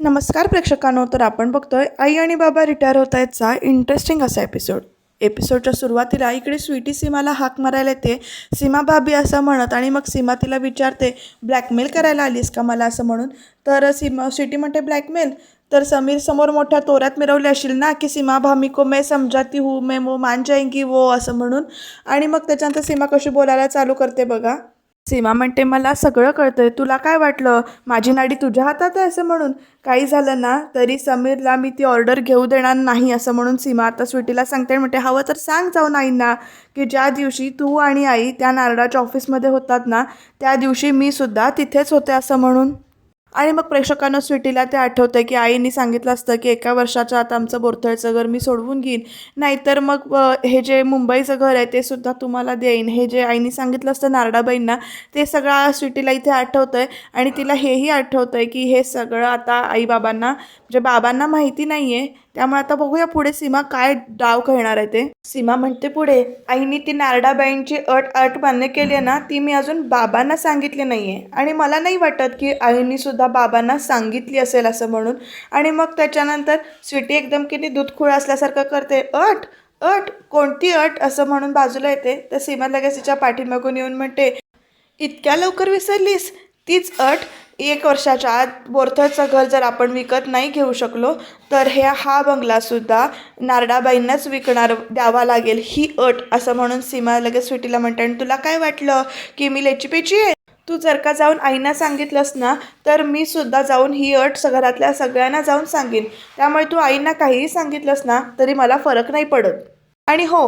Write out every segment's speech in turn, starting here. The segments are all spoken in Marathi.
नमस्कार प्रेक्षकांनो तर आपण बघतोय आई आणि बाबा रिटायर होत आहेतचा इंटरेस्टिंग असा एपिसोड एपिसोडच्या सुरुवातीला इकडे स्वीटी सीमाला हाक मारायला येते. सीमा भाभी असं म्हणत आणि मग सीमा तिला विचारते ब्लॅकमेल करायला आलीस का मला? असं म्हणून. तर सीमा स्वीटी म्हणते ब्लॅकमेल तर समीर समोर मोठ्या तोऱ्यात मिरवले असेल ना की सीमा भामी को मैं समजाती हूँ मैं वो मान जाएंगी वो असं म्हणून. आणि मग त्याच्यानंतर सीमा कशी बोलायला चालू करते बघा. सीमा म्हणते मला सगळं कळतंय. तुला काय वाटलं? माझी नाडी तुझ्या हातात आहे असं म्हणून. काही झालं ना तरी समीरला मी ती ऑर्डर घेऊ देणार नाही असं म्हणून सीमा आता स्वीटीला सांगते. आणि म्हणते हवं तर सांग जाऊन आईंना की ज्या दिवशी तू आणि आई त्या नारळाच्या ऑफिसमध्ये होतात ना त्या दिवशी मी सुद्धा तिथेच होते असं म्हणून. आणि मग प्रेक्षकांना स्वीटीला ते आठवतं की आईने सांगितलं असतं की एका वर्षाच्या आत आमचं बोरथळचं घर मी सोडवून घेईन. नाहीतर मग हे जे मुंबईचं घर आहे ते सुद्धा तुम्हाला देईन. हे जे आईने सांगितलं असतं नारडाबाईंना ते सगळं स्वीटीला इथे आठवतं आहे आणि तिला हेही आठवतं आहे की हे सगळं आता आईबाबांना म्हणजे बाबांना माहिती नाही आहे त्यामुळे आता बघूया पुढे सीमा काय डाव खेळणार आहे ते. सीमा म्हणते पुढे आईने ती नारडाबाईंची अट अट मान्य केली आहे ना ती मी अजून बाबांना सांगितली नाही आहे आणि मला नाही वाटत की आईनी सुद्धा बाबांना सांगितली असेल असं म्हणून. आणि मग त्याच्यानंतर स्वीटी एकदम की दूधखुळ असल्यासारखं करते अट अट कोणती अट? असं म्हणून बाजूला येते. तर सीमा लगेच तिच्या पाठीमागून येऊन म्हणते इतक्या लवकर विसरलीस? तीच अट एक वर्षाच्या आत बोरथळचं घर जर आपण विकत नाही घेऊ शकलो तर हे हा बंगलासुद्धा नारडाबाईंनाच विकणार द्यावा लागेल ही अट असं म्हणून सीमा लगेच स्वीटीला म्हणते. आणि तुला काय वाटलं की मी लेचीपेची आहे? तू जर का जाऊन आईना सांगितलंस ना तर मी सुद्धा जाऊन ही अट घरातल्या सगळ्यांना जाऊन सांगेन. त्यामुळे तू आईंना काहीही सांगितलंस ना तरी मला फरक नाही पडत. आणि हो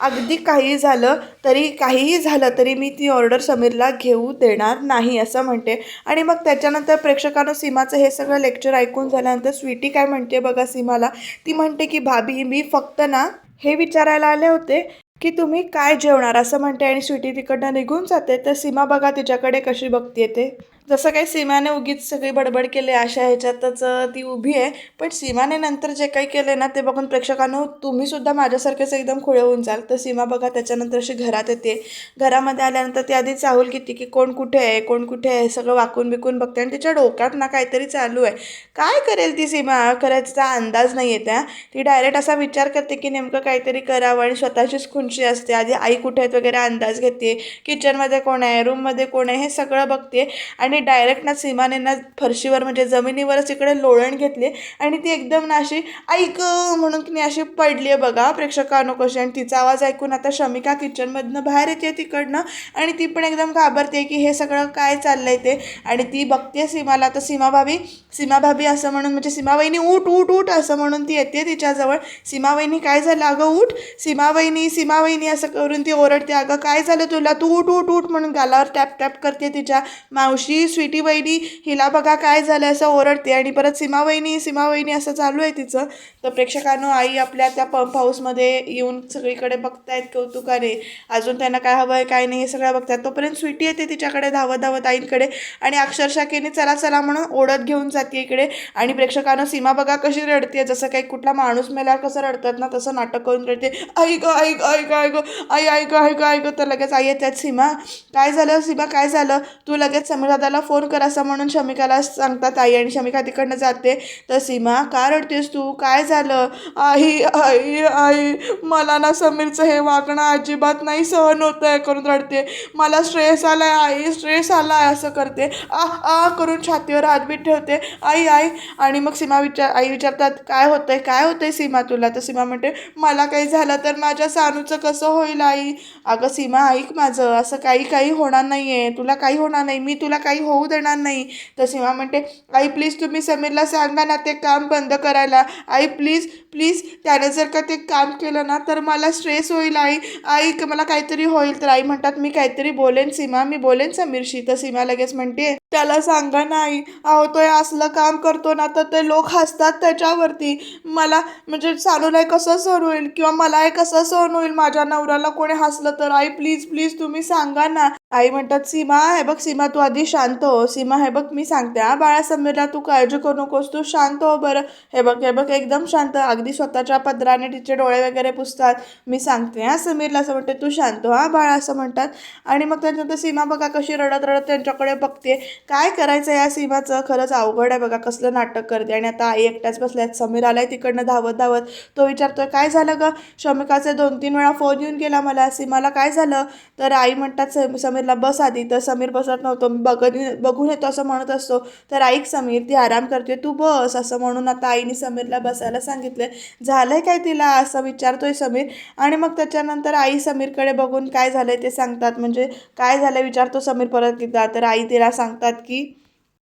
अगदी काही झालं तरी काहीही झालं तरी मी ती ऑर्डर समीरला घेऊ देणार नाही असं म्हणते. आणि मग त्याच्यानंतर प्रेक्षकानं सीमाचं हे सगळं लेक्चर ऐकून झाल्यानंतर स्वीटी काय म्हणते बघा सीमाला? ती म्हणते की भाभी मी फक्त ना हे विचारायला आले होते की तुम्ही काय जेवणार? असं म्हणते आणि स्वीटी तिकडनं निघून जाते. तर सीमा बघा तिच्याकडे कशी बघते ते. जसं काही सीमाने उगीच सगळी बडबड केली अशा ह्याच्यातच ती उभी आहे. पण सीमाने नंतर जे काही केले ना ते बघून प्रेक्षकांनो तुम्ही सुद्धा माझ्यासारखेच एकदम खुळे होऊन जाल. तर सीमा बघा त्याच्यानंतर अशी घरात येते. घरामध्ये आल्यानंतर ती आधी चाहूल किती की कोण कुठे आहे कोण कुठे आहे सगळं वाकून बिकून बघते. आणि तिच्या डोक्यात ना काहीतरी चालू आहे. काय करेल ती सीमा? करायचा अंदाज नाही आहे त्या. ती डायरेक्ट असा विचार करते की नेमकं काहीतरी करावं आणि स्वतःचीच खुंची असते. आधी आई कुठे आहेत वगैरे अंदाज घेते. किचनमध्ये कोण आहे रूममध्ये कोण आहे हे सगळं बघते. आणि डायरेक्ट ना सीमाने ना फरशीवर म्हणजे जमिनीवरच इकडे लोळण घेतली आणि ती एकदम ना अशी ऐक म्हणून की अशी पडली आहे बघा. प्रेक्षकांनो कशी आणि तिचा आवाज ऐकून आता शमिका किचनमधनं बाहेर येते तिकडनं आणि ती पण एकदम घाबरते की हे सगळं काय चाललं आहे ते. आणि ती बघते सीमाला. तर सीमा भाभी सीमा भाभी असं म्हणून म्हणजे सीमावहिनी उठ उठ उठ असं म्हणून ती येते तिच्याजवळ. सीमावहिनी काय झालं? अगं उठ. सीमावहिनी सीमावहिनी असं करून ती ओरडते. अगं काय झालं तुला? तू उठ उठ उठ म्हणून गालावर टॅप टॅप करते तिच्या मावशी. स्वीटी वहिनी हिला बघा काय झालं असं ओरडते. आणि परत सीमावहिनी सीमावहिनी असं चालू आहे तिचं. तर प्रेक्षकांनो आई आपल्या त्या पंप हाऊसमध्ये येऊन सगळीकडे बघतायत कौतुकाने. अजून त्यांना काय हवं आहे काय नाही हे सगळं बघतात. तोपर्यंत स्वीटी येते तिच्याकडे धावत धावत आईंकडे. आणि अक्षरशः केने चला चला म्हणून ओढत घेऊन जाते इकडे. आणि प्रेक्षकांना सीमा बघा कशी रडते. जसं काही कुठला माणूस मेल्यावर कसं रडतात ना तसं नाटक करून रडते. ऐक ग ऐक ऐक आई ग ऐक ग ग ग तर लगेच आई येतात सीमा काय झालं? सीमा काय झालं? तू लगेच समीर मला फोन कर असं म्हणून शमिकाला सांगतात आई आणि शमिका तिकडनं जाते. तर सीमा का रडतेस तू? काय झालं? आई आई आई मला ना समीरचं हे वागणं अजिबात नाही सहन होत आहे करून रडते. मला स्ट्रेस आहे आई स्ट्रेस आहे असं करते. आ आ करून छातीवर हातबीत ठेवते. आई आई आणि मग सीमा विचार आई विचारतात काय होतंय? काय होतंय सीमा तुला? तर सीमा म्हणते मला काही झालं तर माझ्या सानूचं कसं होईल आई? अगं सीमा ऐक माझं. असं काही काही होणार नाही आहे तुला काही होणार नाही. मी तुला काही होऊ देणार नाही. तर सीमा म्हणते आई प्लीज तुम्ही समीरला सांगा ना ते काम बंद करायला. आई प्लीज प्लीज त्याने जर का ते काम केलं ना तर मला स्ट्रेस होईल आई. आई मला काहीतरी होईल. तर आई म्हणतात मी काहीतरी बोलेन सीमा मी बोलेन समीरशी. तर सीमा लगेच म्हणते त्याला सांगा ना आई अहो तो हे असलं काम करतो ना तर ते लोक हसतात त्याच्यावरती. मला म्हणजे सानूला कसं सहन होईल किंवा मला हे कसं सहन होईल? माझ्या नवऱ्याला कोणी हसलं तर आई प्लीज प्लीज तुम्ही सांगा ना. आई म्हणतात सीमा हे बघ सीमा तू आधी शांत हो. सीमा हे बघ मी सांगते हा बाळा समीरला तू काळजी करू नकोस तू शांत हो बरं. हे बघ हे बघ एकदम शांत. अगदी स्वतःच्या पदराने तिचे डोळे वगैरे पुसतात. मी सांगते हा समीरला असं म्हणते तू शांत हो हा बाळा असं म्हणतात. आणि मग त्याच्यानंतर सीमा बघा कशी रडत रडत त्यांच्याकडे बघते. काय करायचं या सीमाचं? खरंच अवघड आहे बघा कसलं नाटक करते. आणि आता आई एकट्याच बसल्यात. समीर आलाय तिकडनं धावत धावत. तो विचारतोय काय झालं ग? शमिकाचे दोन तीन वेळा फोन येऊन गेला मला. सीमाला काय झालं? तर आई म्हणतात समीरला बस आधी. तर समीर बसत नव्हतो. मी बघत बघून येतो असं म्हणत असतो. तर ऐक समीर ती आराम करते. तू बस असं म्हणून आता आईने समीरला बसायला सांगितलं झालंय काय तिला? असं विचारतोय समीर. आणि मग त्याच्यानंतर आई समीरकडे बघून काय झालंय ते सांगतात. म्हणजे काय झालं विचारतो समीर परत एकदा. तर आई तिला सांगतात की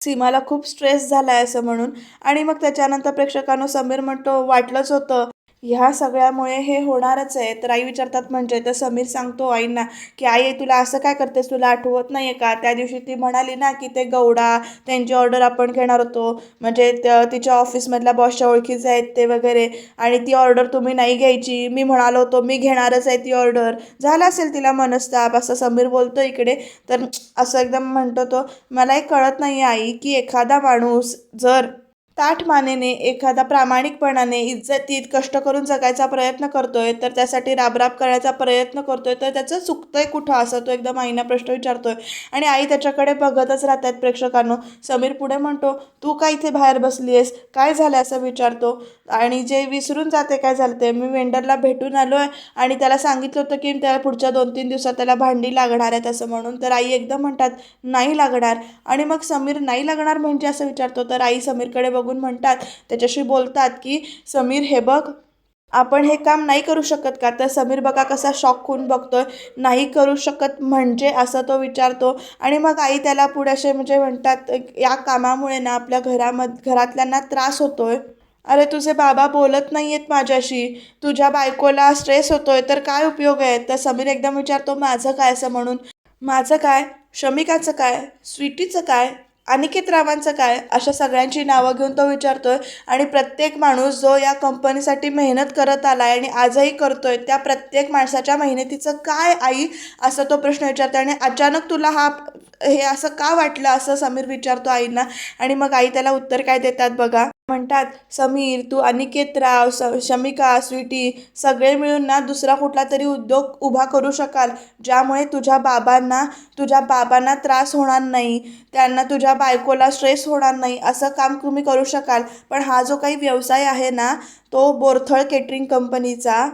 सीमाला खूप स्ट्रेस झाला आहे असं म्हणून. आणि मग त्याच्यानंतर प्रेक्षकांनो समीर म्हणतो वाटलंच होतं. ह्या सगळ्यामुळे हे होणारच आहे. तर आई विचारतात म्हणजे तर समीर सांगतो आईंना की आई तुला असं काय करतेस? तुला आठवत नाही आहे का? त्या दिवशी ती म्हणाली ना की ते गौडा त्यांची ऑर्डर आपण घेणार होतो. म्हणजे त तिच्या ऑफिसमधल्या बॉसच्या ओळखीचे आहेत ते वगैरे. आणि ती ऑर्डर तुम्ही नाही घ्यायची. मी म्हणालो होतो मी घेणारच आहे ती ऑर्डर. झाला असेल तिला मनस्ताप असं समीर बोलतो इकडे. तर असं एकदम म्हणतो तो मला एक कळत नाही आई की एखादा माणूस जर ताठ मानेने एखादा प्रामाणिकपणाने इज्जतीत कष्ट करून जगायचा प्रयत्न करतोय तर त्यासाठी राबराब करण्याचा प्रयत्न करतोय तर त्याचं चुकतंय कुठं असं तो एकदम आईना प्रश्न विचारतोय. आणि आई त्याच्याकडे बघतच राहतात प्रेक्षकांनो. समीर पुढे म्हणतो तू काय इथे बाहेर बसली आहेस काय झालं? असं विचारतो. आणि जे विसरून जाते काय झालं ते? मी वेंडरला भेटून आलो आहे आणि त्याला सांगितलं होतं की त्याला पुढच्या दोन तीन दिवसात त्याला भांडी लागणार आहेत असं म्हणून. तर आई एकदम म्हणतात नाही लागणार. आणि मग समीर नाही लागणार म्हणजे? असं विचारतो. तर आई समीरकडे बघून म्हणतात त्याच्याशी बोलतात की समीर हे बघ आपण हे काम नाही करू शकत का? तर समीर बघा कसा शॉक होऊन बघतोय. नाही करू शकत म्हणजे असं तो विचारतो. आणि मग आई त्याला पुढे असे म्हणजे म्हणतात या कामामुळे ना आपल्या घरामध घरातल्यांना त्रास होतोय. अरे तुझे बाबा बोलत नाही आहेत माझ्याशी. तुझ्या बायकोला स्ट्रेस होतोय तर काय उपयोग आहे? तर समीर एकदम विचारतो माझं काय असं म्हणून? माझं काय? शमिकाचं काय? स्वीटीचं काय? अनिकेत रावांचं काय? अशा सगळ्यांची नावं घेऊन तो विचारतो आहे आणि प्रत्येक माणूस जो या कंपनीसाठी मेहनत करत आला आहे आणि आजही करतो आहे त्या प्रत्येक माणसाच्या मेहनतीचं काय आई? असा तो प्रश्न विचारतो आणि अचानक तुला हा हे असं का वाटलं? असं समीर विचारतो आईंना. आणि मग आई त्याला उत्तर काय देतात बघा? म्हणतात समीर तू अनिकेत राव स शमिका स्वीटी सगळे मिळून ना दुसरा कुठला तरी उद्योग उभा करू शकाल ज्यामुळे तुझ्या बाबांना तुझ्या बाबांना त्रास होणार नाही. त्यांना तुझ्या बायकोला स्ट्रेस होणार नाही. असं काम तुम्ही करू शकाल. पण हा जो काही व्यवसाय आहे ना तो बोरथळ केटरिंग कंपनीचा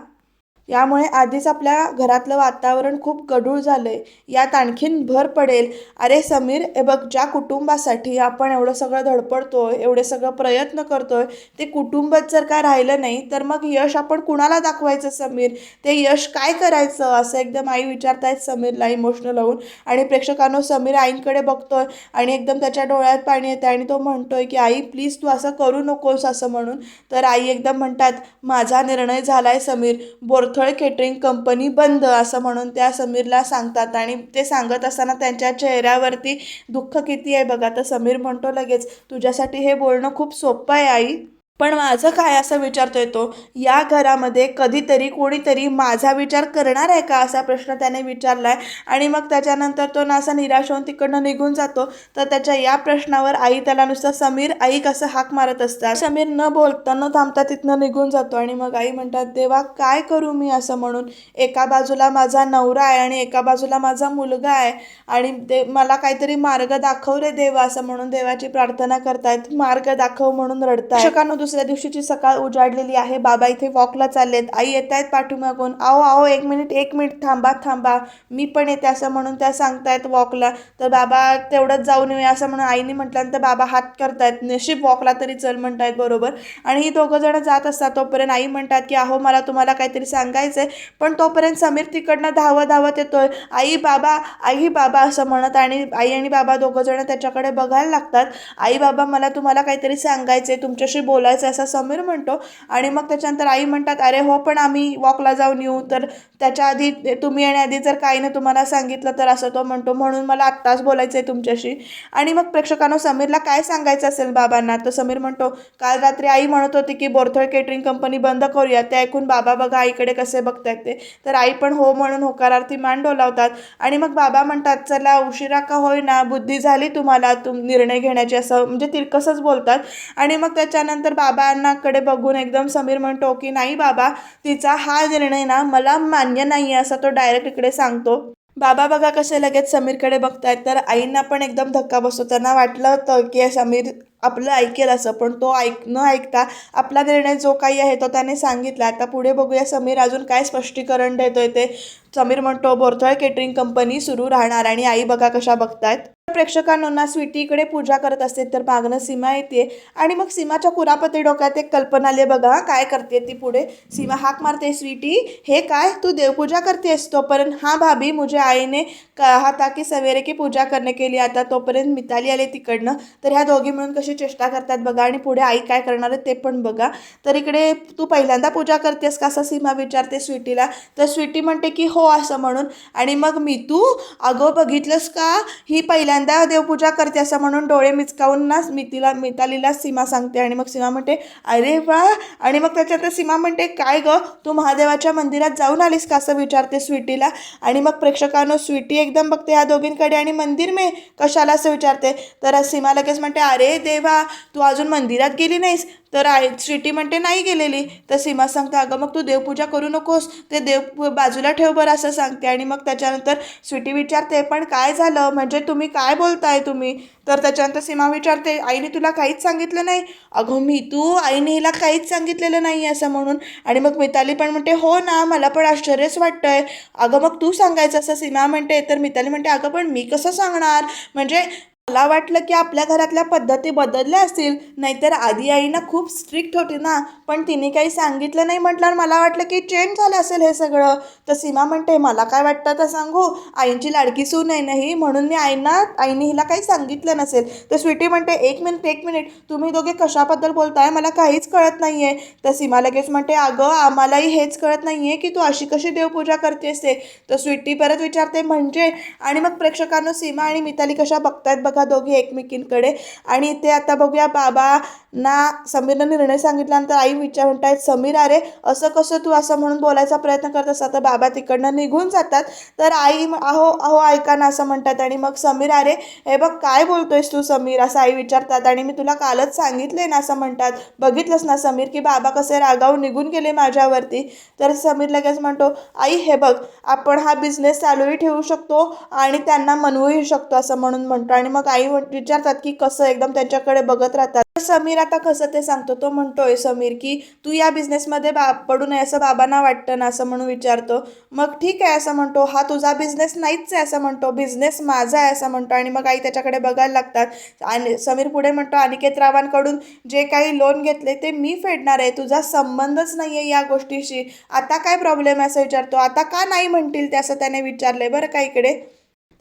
यामुळे आधीच आपल्या घरातलं वातावरण खूप गढूळ झालं आहे यात आणखीन भर पडेल. अरे समीर हे बघ ज्या कुटुंबासाठी आपण एवढं सगळं धडपडतो आहे एवढे सगळं प्रयत्न करतो आहे ते कुटुंबच जर काय राहिलं नाही तर मग यश आपण कुणाला दाखवायचं समीर? ते यश काय करायचं? असं एकदम आई विचारतायत समीरला इमोशनल होऊन. आणि प्रेक्षकांनो समीर आईंकडे बघतोय आणि एकदम त्याच्या डोळ्यात पाणी येते आणि तो म्हणतोय की आई प्लीज तू असं करू नकोस असं म्हणून. तर आई एकदम म्हणतात माझा निर्णय झाला आहे समीर. बोरथळ केटरिंग कंपनी बंद असं म्हणून त्या समीरला सांगतात. आणि ते सांगत असताना त्यांच्या चेहऱ्यावरती दुःख किती आहे बघा. तर समीर म्हणतो लगेच तुझ्यासाठी हे बोलणं खूप सोपं आहे आई. पण माझं काय असं विचारतोय तो या घरामध्ये कधीतरी कोणीतरी माझा विचार करणार आहे का? असा प्रश्न त्याने विचारलाय. आणि मग त्याच्यानंतर तो ना असा निराश होऊन तिकडनं निघून जातो. तर त्याच्या या प्रश्नावर आई त्याला नुसतं समीर आई कसं हाक मारत असतात? समीर न बोलता न थांबता तिथनं निघून जातो. आणि मग आई म्हणतात देवा काय करू मी असं म्हणून? एका बाजूला माझा नवरा आहे आणि एका बाजूला माझा मुलगा आहे. आणि ते मला काहीतरी मार्ग दाखव रे देवा असं म्हणून देवाची प्रार्थना करतायत. मार्ग दाखव म्हणून रडतात दुसऱ्या दिवशीची सकाळ उजाडलेली आहे. बाबा इथे वॉकला चाललेत. आई येत आहेत पाठीमागून. आओ आओ एक मिनिट एक मिनिट थांबा थांबा. मी पण येते असं म्हणून त्या सांगतायत वॉकला. तर बाबा तेवढंच जाऊन येऊया असं म्हणून आईने म्हटल्यानंतर बाबा हात करतायत. नशीब वॉकला तरी चल म्हणतायत बरोबर. आणि ही दोघं जण जात असतात. तोपर्यंत आई म्हणतात की अहो मला तुम्हाला काहीतरी सांगायचं आहे पण तोपर्यंत समीर तिकडनं धावत धावत येतोय. आई बाबा आई बाबा असं म्हणत आणि आई आणि बाबा दोघं जण त्याच्याकडे बघायला लागतात. आई बाबा मला तुम्हाला काहीतरी सांगायचं आहे तुमच्याशी बोला करायचं असं समीर म्हणतो. आणि मग त्याच्यानंतर आई म्हणतात अरे हो पण आम्ही वॉकला जाऊन येऊ. तर त्याच्या आधी तुम्ही येण्याआधी जर काहीने तुम्हाला सांगितलं तर असं तो म्हणतो. म्हणून मला आत्ताच बोलायचं आहे तुमच्याशी. आणि मग प्रेक्षकांनो समीरला काय सांगायचं असेल बाबांना? तर समीर म्हणतो काल रात्री आई म्हणत होती की बोरथळ केटरिंग कंपनी बंद करूया. ते ऐकून बाबा बघा आईकडे कसे बघतायत ते. तर आई पण हो म्हणून होकारार्थी मान डोलावतात. आणि मग बाबा म्हणतात चला उशिरा का होईना? बुद्धी झाली तुम्हाला. तुम निर्णय घेण्याची असं म्हणजे तिरकसच बोलतात. आणि मग त्याच्यानंतर बाबांनाकडे बघून एकदम समीर म्हणतो की नाही बाबा तिचा हा निर्णय ना मला मान्य नाही आहे असं तो डायरेक्ट इकडे सांगतो. बाबा बघा कसे लगेच समीरकडे बघतायत तर आईंना पण एकदम धक्का बसतो. त्यांना वाटलं होतं की समीर आपलं ऐकेल असं पण तो ऐक न ऐकता आपला निर्णय जो काही आहे तो त्याने सांगितला. आता पुढे बघूया समीर अजून काय स्पष्टीकरण देतोय ते. समीर म्हणतो बोरथळ केटरिंग कंपनी सुरू राहणार आणि आई बघा कशा बघतायत. प्रेक्षकांनो ना स्वीटी इकडे पूजा करत असते तर मागणं सीमा येते. आणि मग सीमाच्या कुरापती डोक्यात एक कल्पना आली बघा काय करते ती पुढे? सीमा हाक मारते स्वीटी हे काय? तू देवपूजा करतेस तोपर्यंत? हा भाभी मुझे आईने कहा था की सवेरे की पूजा करणे केली आता तोपर्यंत मिताली आले तिकडनं. तर ह्या दोघी मिळून कशी चेष्टा करतात बघा आणि पुढे आई काय करणार आहे ते पण बघा. तर इकडे तू पहिल्यांदा पूजा करतेस का असं सीमा विचारते स्वीटीला. तर स्वीटी म्हणते की हो असं म्हणून. आणि मग मी तू अगं बघितलंस का? ही पहिल्या पहिल्यांदा देवपूजा करते असं म्हणून डोळे मिचकावून ना मितीला मितालीला सीमा सांगते. आणि मग सीमा म्हणते अरे वा. आणि मग त्याच्यात सीमा म्हणते काय गं? तू महादेवाच्या मंदिरात जाऊन आलीस का? असं विचारते स्वीटीला. आणि मग प्रेक्षकांनो स्वीटी एकदम बघते या दोघींकडे आणि मंदिर मे कशाला असं विचारते. तर सीमा लगेच म्हणते अरे देवा तू अजून मंदिरात गेली नाहीस. तर आई स्वीटी म्हणते नाही गेलेली. तर सीमा सांगते अगं मग तू देवपूजा करू नकोस. ते देव बाजूला ठेव बरं असं सांगते. आणि मग त्याच्यानंतर स्वीटी विचारते पण काय झालं? म्हणजे तुम्ही काय बोलताय तुम्ही? तर त्याच्यानंतर सीमा विचारते आईने तुला काहीच सांगितलं नाही? अगं मी तू आईने हिला काहीच सांगितलेलं नाही असं म्हणून. आणि मग मिताली पण म्हणते हो ना मला पण आश्चर्यच वाटतं आहे अगं मग तू सांगायचं असं सीमा म्हणते. तर मिताली म्हणते अगं पण मी कसं सांगणार? म्हणजे मला वाटलं की आपल्या घरातल्या पद्धती बदलल्या असतील नाहीतर आधी आई ना खूप स्ट्रिक्ट होती ना. पण तिने काही सांगितलं नाही म्हटल्यावर मला वाटलं की चेंज झालं असेल हे सगळं. तर सीमा म्हणते मला काय वाटतं तर सांगू. आईंची लाडकी सून आहे नाही म्हणून मी आईना आईने हिला काही सांगितलं नसेल. तर स्वीटी म्हणते एक मिनिट एक मिनिट. तुम्ही दोघे कशाबद्दल बोलताय? मला काहीच कळत नाही आहे तर सीमा लगेच म्हणते अगं आम्हालाही हेच कळत नाही आहे की तू अशी कशी देवपूजा करतेस ते. तर स्वीटी परत विचारते म्हणजे? आणि मग प्रेक्षकांना सीमा आणि मिताली कशा बघतायत बघा. दोघी एकमेकींकडे. आणि ते आता बघूया बाबांना समीरनं निर्णय सांगितल्यानंतर आई विचार म्हणतायत समीर अरे असं कसं तू असं म्हणून बोलायचा प्रयत्न करत असता? तर बाबा तिकडनं निघून जातात. तर आई अहो अहो ऐका ना असं म्हणतात. आणि मग समीर अरे हे बघ काय बोलतोयस तू समीर? असं आई विचारतात. आणि मी तुला कालच सांगितले ना असं म्हणतात. बघितलंस ना समीर की बाबा कसे रागावून निघून गेले माझ्यावरती? तर समीर लगेच म्हणतो आई हे बघ आपण हा बिझनेस चालूही ठेवू शकतो आणि त्यांना मनवूही शकतो असं म्हणून म्हणतो. आणि मग आई विचारतात की कसं एकदम त्यांच्याकडे बघत राहतात. तर समीर आता कसं ते सांगतो तो म्हणतोय समीर की तू या बिझनेसमध्ये बा पडू नये असं बाबांना वाटतं ना? असं म्हणून विचारतो. मग ठीक आहे असं म्हणतो. हा तुझा बिझनेस नाहीच आहे असं म्हणतो. बिझनेस माझा आहे असं म्हणतो. आणि मग आई त्याच्याकडे बघायला लागतात. आणि समीर पुढे म्हणतो अनिकेत रावांकडून जे काही लोन घेतले ते मी फेडणार आहे. तुझा संबंधच नाही आहे या गोष्टीशी. आता काय प्रॉब्लेम आहे? असं विचारतो. आता का नाही म्हणतील ते? असं त्याने विचारलंय बरं का इकडे.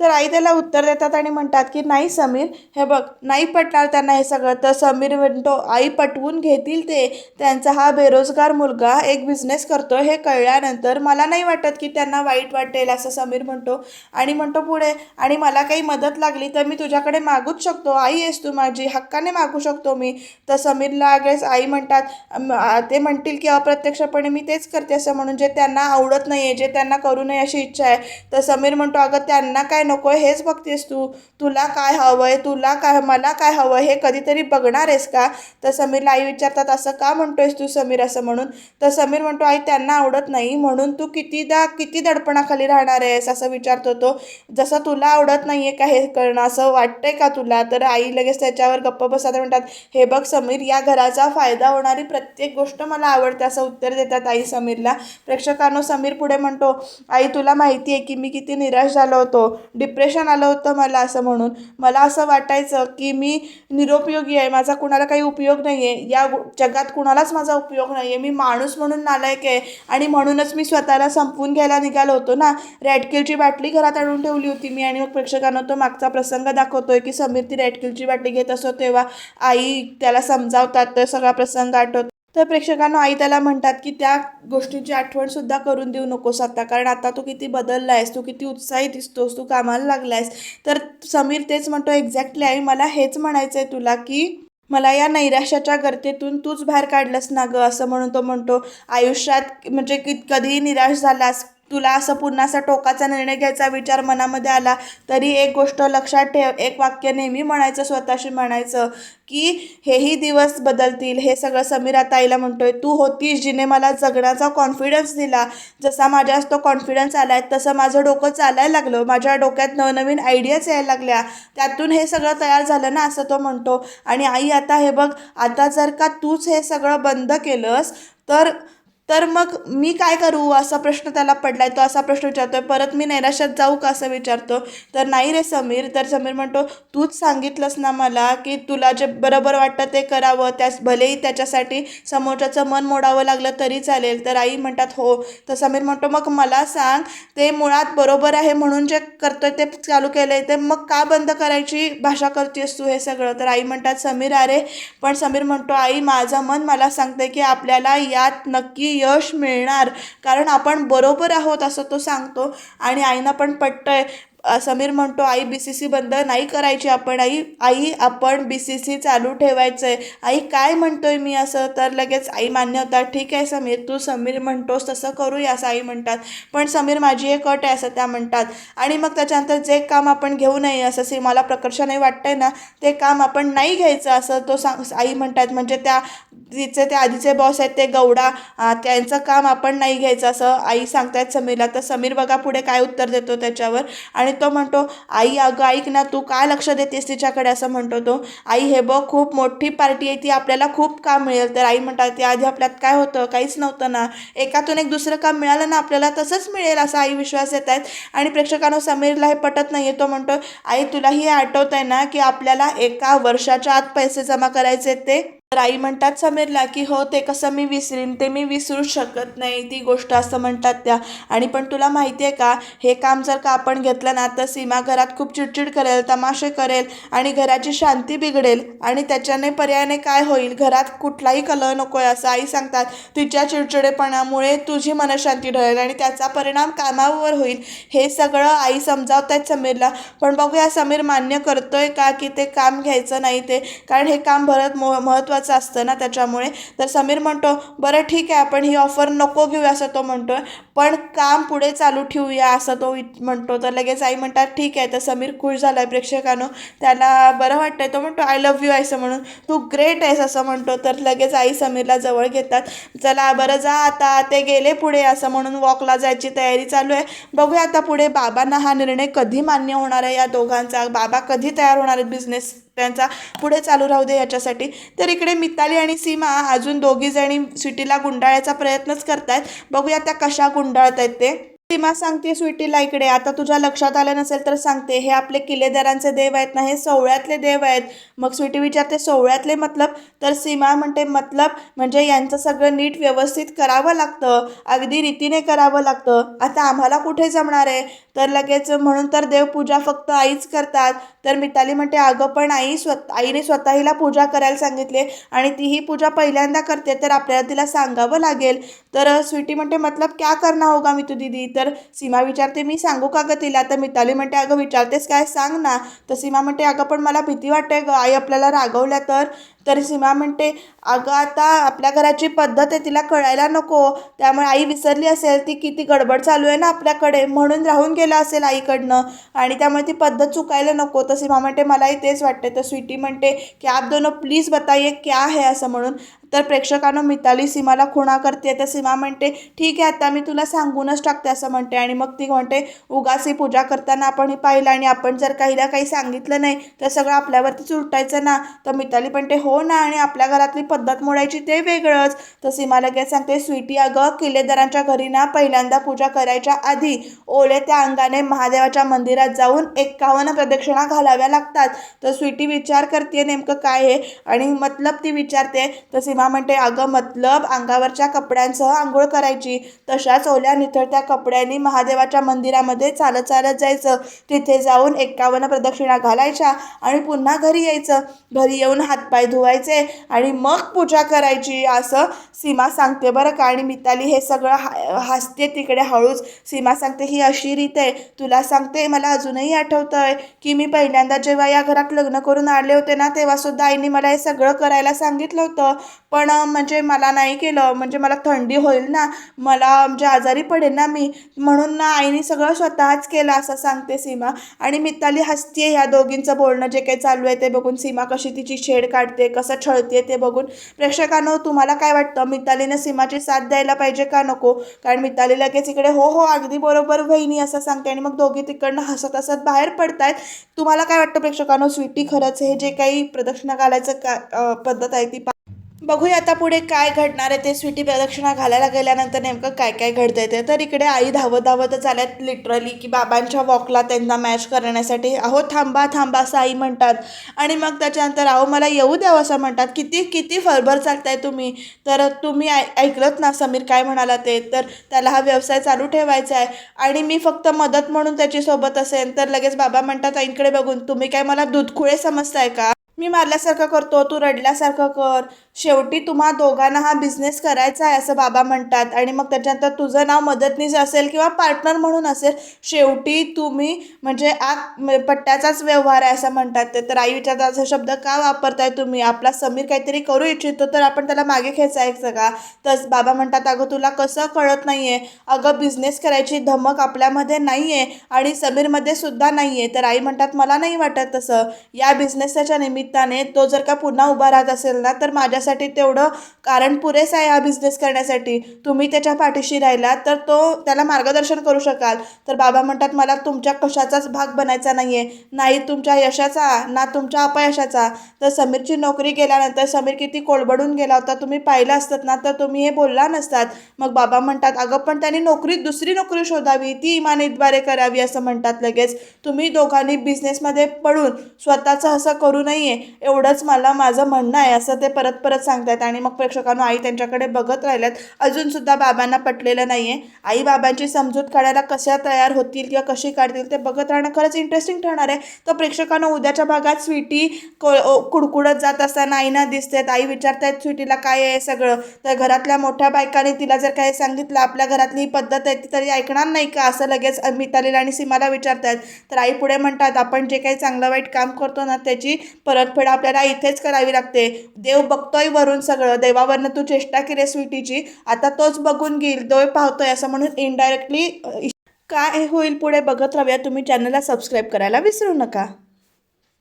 तर आई त्याला उत्तर देतात आणि म्हणतात की नाही समीर हे बघ नाही पटणार त्यांना हे सगळं. तर समीर म्हणतो आई पटवून घेतील ते. त्यांचा हा बेरोजगार मुलगा एक बिझनेस करतो हे कळल्यानंतर मला नाही वाटत की त्यांना वाईट वाटेल असं समीर म्हणतो. आणि म्हणतो पुढे आणि मला काही मदत लागली तर मी तुझ्याकडे मागूच शकतो. आई आहेस तू माझी हक्काने मागू शकतो मी. तर समीरला लगेच आई म्हणतात ते म्हणतील की अप्रत्यक्षपणे मी तेच करते असं म्हणून जे त्यांना आवडत नाही आहे जे त्यांना करू नये अशी इच्छा आहे. तर समीर म्हणतो अगं त्यांना काय नको आहे हेच बघतेस तू. तुला काय हवं आहे तुला काय मला काय हवं हे कधीतरी बघणार आहेस का? तर समीरला आई विचारतात असं का म्हणतोयस तू समीर? असं म्हणून. तर समीर म्हणतो आई त्यांना आवडत नाही. म्हणून तू कितीदा किती दडपणाखाली राहणार आहेस? असं विचारतो तो. जसं तुला आवडत नाही आहे का हे करणं? असं वाटतंय का तुला? तर आई लगेच त्याच्यावर गप्प बसतात म्हणतात हे बघ समीर या घराचा फायदा होणारी प्रत्येक गोष्ट मला आवडते. असं उत्तर देतात आई समीरला. प्रेक्षकांनो समीर पुढे म्हणतो आई तुला माहिती आहे की मी किती निराश झालो होतो. डिप्रेशन आलं होतं मला असं म्हणून. मला असं वाटायचं की मी निरुपयोगी आहे माझा कुणाला काही उपयोग नाही आहे या जगात कुणालाच माझा उपयोग नाही आहे मी माणूस म्हणून नालायक आहे आणि म्हणूनच मी स्वतःला संपवून घ्यायला निघालो होतो ना. रॅडकिलची बाटली घरात आणून ठेवली होती मी आणि मग प्रेक्षकांना तो मागचा प्रसंग दाखवतोय की समीर ती रॅडकिलची बाटली घेत असतो तेव्हा आई त्याला समजावतात तर सगळा प्रसंग आठवतो. तर प्रेक्षकांना आई त्याला म्हणतात की त्या गोष्टींची आठवण सुद्धा करून देऊ नकोस आता कारण आता तू किती बदलला आहेस तू किती उत्साही दिसतोस तू कामाला लागला आहेस तर समीर तेच म्हणतो एक्झॅक्टली आई मला हेच म्हणायचं आहे तुला की मला या नैराश्याच्या गर्तेतून तूच बाहेर काढलंस ना गं? असं म्हणून तो म्हणतो. आयुष्यात म्हणजे की कधीही निराश झालास तुला असं पुन्हा असा टोकाचा निर्णय घ्यायचा विचार मनामध्ये आला तरी एक गोष्ट लक्षात ठेव. एक वाक्य नेहमी म्हणायचं स्वतःशी म्हणायचं की हेही दिवस बदलतील. हे सगळं समीरा ताईला म्हणतोय. तू होतीस जिने मला जगण्याचा कॉन्फिडन्स दिला. जसा माझ्यास तो कॉन्फिडन्स आला आहे तसं माझं डोकं चालायला लागलं. माझ्या डोक्यात नवनवीन आयडियाज यायला लागल्या. त्यातून हे सगळं तयार झालं ना असं तो म्हणतो. आणि आई आता हे बघ आता जर का तूच हे सगळं बंद केलंस तर तर मग मी काय करू? असा प्रश्न त्याला पडलाय. तो असा प्रश्न विचारतोय परत मी नैराश्यात जाऊ का? असं विचारतो. तर नाही रे समीर. तर समीर म्हणतो तूच सांगितलंस ना मला की तुला जे बरोबर वाटतं ते करावं. त्यास भलेही त्याच्यासाठी समोरच्याचं मन मोडावं लागलं तरी चालेल. तर आई म्हणतात हो. तर समीर म्हणतो मग मला सांग ते मुळात बरोबर आहे म्हणून जे करतोय ते चालू केलं आहे ते मग का बंद करायची भाषा करतेस तू हे सगळं? तर आई म्हणतात समीर अरे. पण समीर म्हणतो आई माझं मन मला सांगते की आपल्याला यात नक्की यश मिळणार. कारण आपण बरोबर आहोत असं तो सांगतो आणि आईना पण पटतं आहे समीर म्हणतो आई बी सी सी बंद नाही करायची आपण. आई आई आपण बी सी सी चालू ठेवायचं आहे आई काय म्हणतोय मी असं? तर लगेच आई मान्य होतात ठीक आहे समीर तू समीर म्हणतोस तसं करूया असं आई म्हणतात. पण समीर माझी एक अट आहे असं त्या म्हणतात. आणि मग त्याच्यानंतर जे काम आपण घेऊ नये असं सीमाला प्रकर्षाने वाटतंय ना ते काम आपण नाही घ्यायचं असं तो सांग आई म्हणतात. म्हणजे त्या तिचे ते आधीचे बॉस आहेत ते गौडा त्यांचं काम आपण नाही घ्यायचं असं आई सांगतायत समीरला. तर समीर बघा पुढे काय उत्तर देतो त्याच्यावर. आणि तो म्हणतो आई अगं ऐक ना तू काय लक्ष देतेस तिच्याकडे? असं म्हणतो तो. आई हे बघ खूप मोठी पार्टी आहे ती आपल्याला खूप काम मिळेल. तर आई म्हणतात ते आधी आपल्यात काय होतं? काहीच नव्हतं ना. एकातून एक दुसरं काम मिळालं ना आपल्याला तसंच मिळेल असा आई विश्वास येत आहेत. आणि प्रेक्षकांना समीरला हे पटत नाही तो म्हणतो आई तुलाही हे आठवत आहे ना की आपल्याला एका वर्षाच्या आत पैसे जमा करायचे ते? तर आई म्हणतात समीरला की हो ते कसं मी विसरीन ते मी विसरू शकत नाही ती गोष्ट असं म्हणतात त्या. आणि पण तुला माहिती आहे का हे काम जर का आपण घेतलं ना तर सीमा घरात खूप चिडचिड करेल तमाशे करेल आणि घराची शांती बिघडेल आणि त्याच्याने पर्यायाने काय होईल? घरात कुठलाही कलह नको आहे असं आई सांगतात. तिच्या चिडचिडेपणामुळे तुझी मनशांती ढळेल आणि त्याचा परिणाम कामावर होईल. हे सगळं आई समजावत आहेत समीरला. पण बघूया समीर मान्य करतोय का की ते काम घ्यायचं नाही ते? कारण हे काम भरत मो महत्त्वाचं असतं ना त्याच्यामुळे. तर समीर म्हणतो बरं ठीक आहे आपण ही ऑफर नको घेऊया असं तो म्हणतोय. पण काम पुढे चालू ठेवूया असं तो म्हणतो. तर लगेच आई म्हणतात ठीक आहे. तर समीर खुश झाला आहे प्रेक्षकांनो. त्याला बरं वाटतंय. तो म्हणतो आय लव्ह यू असं म्हणून. तू ग्रेट आहेस असं म्हणतो. तर लगेच आई समीरला जवळ घेतात. चला बरं जा आता. ते गेले पुढे असं म्हणून वॉकला जायची तयारी चालू आहे. बघूया आता पुढे बाबांना हा निर्णय कधी मान्य होणार आहे या दोघांचा. बाबा कधी तयार होणार आहेत बिझनेस त्यांचा पुढे चालू राहू दे याच्यासाठी. तर इकडे मिताली आणि सीमा अजून दोघी जणी स्वीटीला गुंडाळायचा प्रयत्नच करतायत. बघूया त्या कशा गुंडाळत आहेत ते. सीमा सांगते स्वीटीला इकडे आता तुझ्या लक्षात आलं नसेल तर सांगते. हे आपले किल्लेदारांचे देव आहेत ना हे सोहळ्यातले देव आहेत. मग स्वीटी विचारते सोहळ्यातले मतलब? तर सीमा म्हणते मतलब म्हणजे यांचं सगळं नीट व्यवस्थित करावं लागतं. अगदी रीतीने करावं लागतं. आता आम्हाला कुठे जमणार आहे? तर लगेच म्हणून तर देवपूजा फक्त आईच करतात. तर मिताली म्हणते अगं पण आई स्वत आईने स्वतः हिला पूजा करायला सांगितले आणि ती ही पूजा पहिल्यांदा करते तर आपल्याला तिला सांगावं लागेल. तर स्वीटी म्हणते मतलब क्या करना होगा मी तू दीदी? तर सीमा विचारते मी सांगू का गं तिला? तर मिताली म्हणते अगं विचारतेस काय? सांग ना. तर सीमा म्हणते अगं पण मला भीती वाटते गं आई आपल्याला रागवल्या तर. तर सीमा म्हणते अगं आता आपल्या घराची पद्धत आहे तिला कळायला नको. त्यामुळे आई विसरली असेल ती किती गडबड चालू आहे ना आपल्याकडे. म्हणून राहून गेला असेल आईकडनं. आणि त्यामुळे ती पद्धत चुकायला नको. तर सीमा म्हणते मलाही तेच वाटते तर स्वीटी म्हणते की आप दोनों प्लीज बताइए क्या है असं म्हणून. तर प्रेक्षकांना मिताली सीमाला खुणा करते तर सीमा म्हणते ठीक आहे आता मी तुला सांगूनच टाकते असं म्हणते. आणि मग ती म्हणते उगासी ही पूजा करताना आपण ही पाहिलं आणि आपण जर काहीला काही सांगितलं नाही तर सगळं आपल्यावरतीच उलटायचं ना? तर मिताली म्हणते हो ना आणि आपल्या घरातली पद्धत मोडायची ते वेगळंच. तर सीमा लगेच सांगते स्वीटी अगं किल्लेदारांच्या घरी ना पहिल्यांदा पूजा करायच्या आधी ओले त्या अंगाने महादेवाच्या मंदिरात जाऊन एकावन्न प्रदक्षिणा घालाव्या लागतात. तर स्वीटी विचार करते नेमकं काय आहे? आणि मतलब ती विचारते तर सीमा म्हणते अगं मतलब अंगावरच्या कपड्यांसह आंघोळ करायची. तशाच ओल्या निथळत्या कपड्यांनी महादेवाच्या मंदिरामध्ये चालत चालत जायचं. तिथे जाऊन एकावन्न प्रदक्षिणा घालायच्या आणि पुन्हा घरी यायचं. घरी येऊन हातपाय धुवायचे आणि मग पूजा करायची असं सीमा सांगते बरं का. आणि मिताली हे सगळं हा हसते तिकडे हळूच. सीमा सांगते ही अशी रीत आहे. तुला सांगते मला अजूनही आठवतं आहे की मी पहिल्यांदा जेव्हा या घरात लग्न करून आले होते ना तेव्हा सुद्धा आईने मला हे सगळं करायला सांगितलं होतं. पण म्हणजे मला नाही केलं. म्हणजे मला थंडी होईल ना. मला म्हणजे आजारी पडेल ना मी. म्हणून ना आईने सगळं स्वतःच केलं असं सांगते सीमा. आणि मिताली हसते ह्या दोघींचं बोलणं. जे काही चालू आहे ते बघून सीमा कशी तिची छेड काढते कसं छळते ते बघून. प्रेक्षकांनो तुम्हाला काय वाटतं? मितालीनं सीमाची साथ द्यायला पाहिजे का नको? कारण मिताली लगेच इकडे हो हो अगदी बरोबर वहिनी असं सांगते. आणि मग दोघी तिकडनं हसत हसत बाहेर पडतायत. तुम्हाला काय वाटतं प्रेक्षकांनो? स्वीटी खरंच हे जे काही प्रदक्षिणा घालायचं का पद्धत आहे ती बघूया आता पुढे काय घडणार आहे. ते स्वीटी प्रदक्षिणा घालायला गेल्यानंतर नेमकं काय काय घडतंय ते. तर इकडे आई धावत धावतच आल्यात लिटरली की बाबांच्या वॉकला त्यांना मॅच करण्यासाठी. अहो थांबा थांबा असं आई म्हणतात. आणि मग त्याच्यानंतर अहो मला येऊ द्यावं असं म्हणतात. किती किती फरभर चालताय तुम्ही? तर तुम्ही ऐ ऐकलंत ना समीर काय म्हणाला ते? तर त्याला हा व्यवसाय चालू ठेवायचा आहे. आणि मी फक्त मदत म्हणून त्याची सोबत असेल तर लगेच बाबा म्हणतात आईंकडे बघून तुम्ही काय मला दूधखुळे समजताय का? मी मारल्यासारखं करतो तू रडल्यासारखं कर. शेवटी तुम्हा दोघांना हा बिझनेस करायचा आहे असं बाबा म्हणतात. आणि मग त्याच्यानंतर तुझं नाव मदतनीस असेल किंवा पार्टनर म्हणून असेल शेवटी तुम्ही म्हणजे आग म्हणजे पट्ट्याचाच व्यवहार आहे असं म्हणतात ते. तर आई विचारतात असा शब्द का वापरताय तुम्ही? आपला समीर काहीतरी करू इच्छितो तर आपण त्याला मागे खेचायचं का? तर बाबा म्हणतात अगं तुला कसं कळत नाही आहे अगं बिझनेस करायची धमक आपल्यामध्ये नाही आहे आणि समीरमध्ये सुद्धा नाही आहे तर आई म्हणतात मला नाही वाटत तसं. या बिझनेसच्या निमित्त निमित्ताने तो जर का पुन्हा उभा राहत असेल ना तर माझ्यासाठी तेवढं कारण पुरेसं आहे हा बिझनेस करण्यासाठी. तुम्ही त्याच्या पाठीशी राहिला तर तो त्याला मार्गदर्शन करू शकाल. तर बाबा म्हणतात मला तुमच्या कशाचाच भाग बनायचा नाही आहे नाही तुमच्या यशाचा ना तुमच्या अपयशाचा. तर समीरची नोकरी गेल्यानंतर समीर किती कोलबडून गेला होता तुम्ही पाहिलं असतात ना तर तुम्ही हे बोलला नसतात. मग बाबा म्हणतात अगं पण त्यांनी नोकरी दुसरी नोकरी शोधावी ती इमानीद्वारे करावी असं म्हणतात लगेच. तुम्ही दोघांनी बिझनेसमध्ये पडून स्वतःचं असं करू नये. एवढंच मला माझं म्हणणं आहे असं ते परत परत सांगतायत. आणि मग प्रेक्षकांना आई त्यांच्याकडे बघत राहिल्यात. अजूनसुद्धा बाबांना पटलेलं नाही आहे आई बाबांची समजूत काढायला कशा तयार होतील किंवा कशी काढतील ते बघत राहणं खरंच इंटरेस्टिंग ठरणार आहे. तर प्रेक्षकांना उद्याच्या भागात स्वीटी को कुडकुडत जात असताना आईना दिसतात. आई विचारतायत स्वीटीला काय आहे सगळं? तर घरातल्या मोठ्या बायकांनी तिला जर काही सांगितलं आपल्या घरातली ही पद्धत आहे ती तरी ऐकणार नाही का? असं लगेच मितालीला आणि सीमाला विचारतायत. तर आई पुढे म्हणतात आपण जे काही चांगलं वाईट काम करतो ना त्याची परत परतफेड आपल्याला इथेच करावी लागते. देव बघतोय वरून सगळं. देवावरनं तू चेष्टा केली स्वीटीची. आता तोच बघून घेईल. देव पाहतोय असं म्हणून इनडायरेक्टली काय होईल पुढे बघत राहूया. तुम्ही चॅनलला सबस्क्राईब करायला विसरू नका.